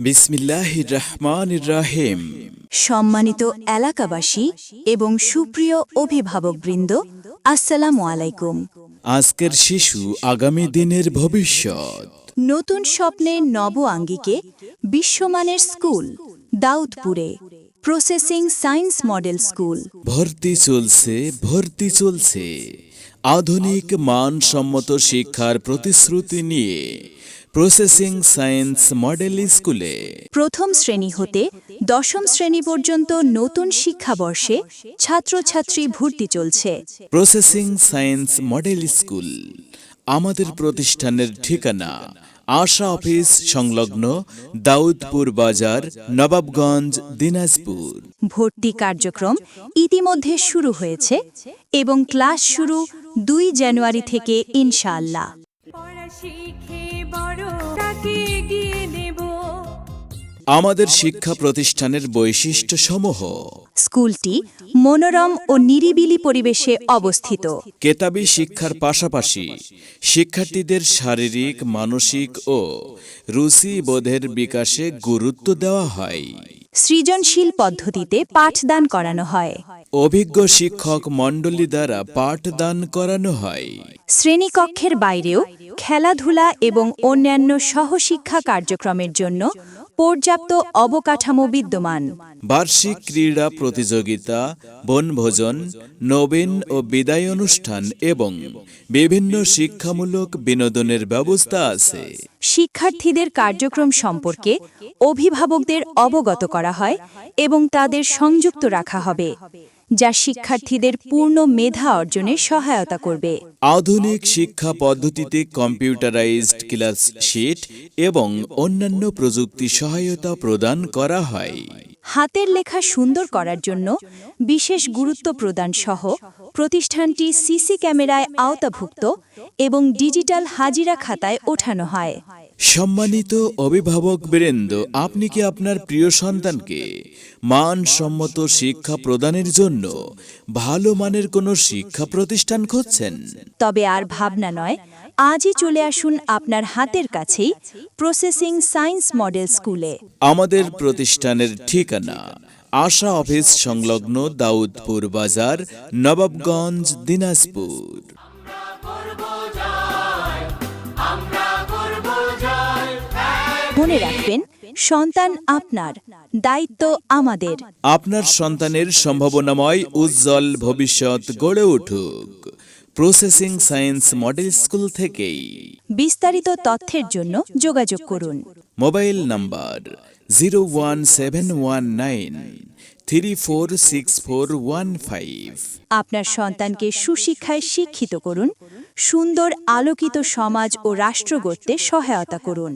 বিসমিল্লাহ রহমান রাহিম সম্মানিত এলাকাবাসী এবং সুপ্রিয় অভিভাবকবৃন্দ আসসালামু আলাইকুম। আজকের শিশু আগামী দিনের ভবিষ্যৎ। নতুন স্বপ্নের নব আঙ্গিকে বিশ্বমানের স্কুল দাউদপুরে। প্রসেসিং সায়েন্স মডেল স্কুল ভর্তি চলছে ভর্তি চলছে। আধুনিক মানসম্মত শিক্ষার প্রতিশ্রুতি নিয়ে প্রসেসিং সায়েন্স মডেল স্কুলে প্রথম শ্রেণি হতে দশম শ্রেণি পর্যন্ত নতুন শিক্ষাবর্ষে ছাত্রছাত্রী ভর্তি চলছে। প্রসেসিং সায়েন্স মডেল স্কুল আমাদের প্রতিষ্ঠানের ঠিকানা আশা অফিস সংলগ্ন দাউদপুর বাজার নবাবগঞ্জ দিনাজপুর। ভর্তি কার্যক্রম ইতিমধ্যে শুরু হয়েছে এবং ক্লাস শুরু দুই জানুয়ারি থেকে ইনশাআল্লাহ। আমাদের শিক্ষা প্রতিষ্ঠানের বৈশিষ্ট্য সমূহ স্কুলটি মনোরম ও নিরিবিলি পরিবেশে অবস্থিত। কেতাবি শিক্ষার পাশাপাশি শিক্ষার্থীদের শারীরিক মানসিক ও রুচি বোধের বিকাশে গুরুত্ব দেওয়া হয়। সৃজনশীল পদ্ধতিতে পাঠদান করানো হয়। অভিজ্ঞ শিক্ষক মণ্ডলী দ্বারা পাঠদান করানো হয়। শ্রেণীকক্ষের বাইরেও খেলাধুলা এবং অন্যান্য সহশিক্ষা কার্যক্রমের জন্য পর্যাপ্ত অবকাঠামো বিদ্যমান। বার্ষিক ক্রীড়া প্রতিযোগিতা বনভোজন নবীন ও বিদায় অনুষ্ঠান এবং বিভিন্ন শিক্ষামূলক বিনোদনের ব্যবস্থা আছে। শিক্ষার্থীদের কার্যক্রম সম্পর্কে অভিভাবকদের অবগত করা হয় এবং তাদের সংযুক্ত রাখা হবে। যা শিক্ষার্থীদের পূর্ণ মেধা অর্জনে সহায়তা করবে। আধুনিক শিক্ষা পদ্ধতিতে কম্পিউটারাইজড ক্লাস শিট এবং অন্যান্য প্রযুক্তি সহায়তা প্রদান করা হয়। হাতের লেখা সুন্দর করার জন্য বিশেষ গুরুত্ব প্রদান সহ প্রতিষ্ঠানটি সিসি ক্যামেরায় আওতাভুক্ত এবং ডিজিটাল হাজিরা খাতায় ওঠানো হয়। সম্মানিত অভিভাবক বীরেন্দ্র আপনি কি আপনার প্রিয় সন্তানকে মানসম্মত শিক্ষা প্রদানের জন্য ভালো মানের কোনো শিক্ষা প্রতিষ্ঠান খুঁজছেন? তবে আর ভাবনা নয় আজই চলে আসুন আপনার হাতের কাছেই প্রসেসিং সায়েন্স মডেল স্কুলে আমাদের প্রতিষ্ঠানের ঠিকানা আশা অফিস সংলগ্ন দাউদপুর বাজার নবাবগঞ্জ দিনাজপুর। মনে রাখবেন সন্তান আপনার দায়িত্ব আমাদের। আপনার সন্তানের সম্ভাবনাময় উজ্জ্বল ভবিষ্যৎ গড়ে উঠুক। প্রসেসিং সায়েন্স মডেল স্কুল থেকেই। বিস্তারিত তথ্যের জন্য যোগাযোগ করুন। Mobile number zero one seven one nine three four six four one five. আপনার সন্তানকে সুশিক্ষায় শিক্ষিত করুন সুন্দর আলোকিত সমাজ ও রাষ্ট্র গড়তে সহায়তা করুন।